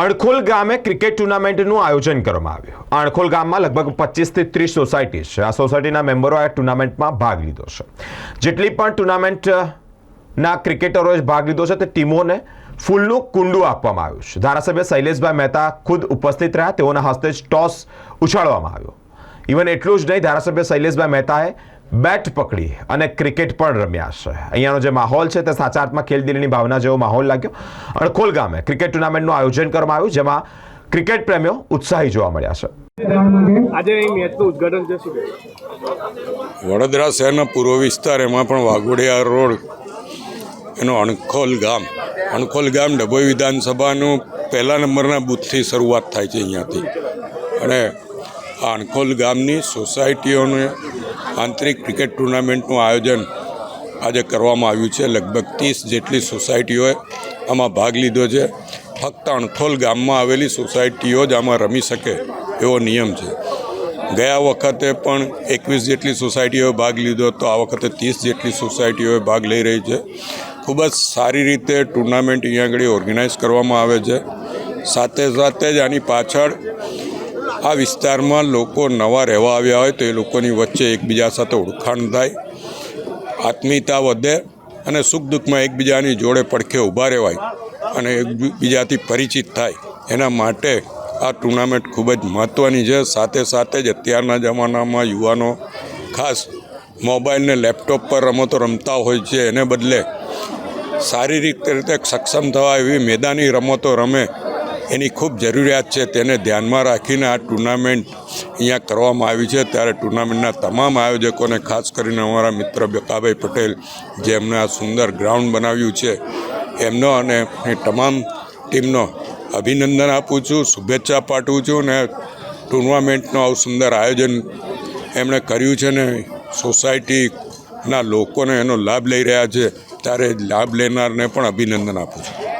અણખોલ ગામે ક્રિકેટ ટુર્નામેન્ટનું આયોજન કરવામાં આવ્યું. અણખોલ ગામમાં લગભગ પચીસથી ત્રીસ સોસાયટી છે. આ સોસાયટીના મેમ્બરોએ આ ટુર્નામેન્ટમાં ભાગ લીધો છે. જેટલી પણ ટુર્નામેન્ટના ક્રિકેટરોએ ભાગ લીધો છે, તે ટીમોને ફૂલનું કુંડું આપવામાં આવ્યું છે. ધારાસભ્ય શૈલેષભાઈ મહેતા ખુદ ઉપસ્થિત રહ્યા. તેઓના હસ્તે જ ટોસ ઉછાળવામાં આવ્યો. ઇવન એટલું જ નહીં, ધારાસભ્ય શૈલેષભાઈ મહેતાએ બેટ પકડી અને ક્રિકેટ પણ રમ્યા છે. અહીંયાનો જે માહોલ છે તે સાચા અર્થમાં ખેલદિલીની ભાવના જેવો માહોલ લાગ્યો. અણખોલ ગામે ક્રિકેટ ટુર્નામેન્ટનું આયોજન કરવામાં આવ્યું જેમાં ક્રિકેટ પ્રેમીઓ ઉત્સાહી જોવા મળ્યા છે. આજે અહીં મેચનું ઉદઘાટન છે શું વડોદરા શહેરના પૂર્વ વિસ્તાર એમાં પણ વાઘોડિયા રોડ એનો અણખોલ ગામ અણખોલ ગામ ડભોઈ વિધાનસભાનું પહેલા નંબરના બૂથથી શરૂઆત થાય છે અહીંયાથી. અને આ અણખોલ ગામની સોસાયટીઓને આંતરિક ક્રિકેટ ટુર્નામેન્ટનું આયોજન આજે કરવામાં આવ્યું છે. લગભગ ત્રીસ જેટલી સોસાયટીઓએ આમાં ભાગ લીધો છે. ફક્ત અણથોલ ગામમાં આવેલી સોસાયટીઓ જ આમાં રમી શકે એવો નિયમ છે. ગયા વખતે પણ એકવીસ જેટલી સોસાયટીઓએ ભાગ લીધો તો આ વખતે ત્રીસ જેટલી સોસાયટીઓએ ભાગ લઈ રહી છે. ખૂબ જ સારી રીતે ટુર્નામેન્ટ અહીંયા આગળ ઓર્ગેનાઇઝ કરવામાં આવે છે. સાથે સાથે જ આની પાછળ આ વિસ્તારમાં લોકો નવા રહેવા આવ્યા હોય તો એ લોકોની વચ્ચે એકબીજા સાથે ઓળખાણ થાય, આત્મીયતા વધે અને સુખ દુઃખમાં એકબીજાની જોડે પડખે ઊભા રહેવાય અને એકબીજાથી પરિચિત થાય. એના માટે આ ટુર્નામેન્ટ ખૂબ જ મહત્ત્વની છે. સાથે સાથે જ અત્યારના જમાનામાં યુવાનો ખાસ મોબાઈલ ને લેપટોપ પર રમતો રમતા હોય છે. એને બદલે શારીરિક રીતે સક્ષમ થવા એવી મેદાની રમતો રમે એની ખૂબ જરૂરિયાત છે, તેને ધ્યાનમાં રાખીને આ ટુર્નામેન્ટ અહીંયા કરવામાં આવી છે. ત્યારે ટુર્નામેન્ટના તમામ આયોજકોને, ખાસ કરીને અમારા મિત્ર બકાભાઈ પટેલ જેમણે આ સુંદર ગ્રાઉન્ડ બનાવ્યું છે, એમનો અને એ તમામ ટીમનો અભિનંદન આપું છું, શુભેચ્છા પાઠવું છું અને ટુર્નામેન્ટનું આવું સુંદર આયોજન એમણે કર્યું છે ને સોસાયટીના લોકોને એનો લાભ લઈ રહ્યા છે. ત્યારે લાભ લેનારને પણ અભિનંદન આપું છું.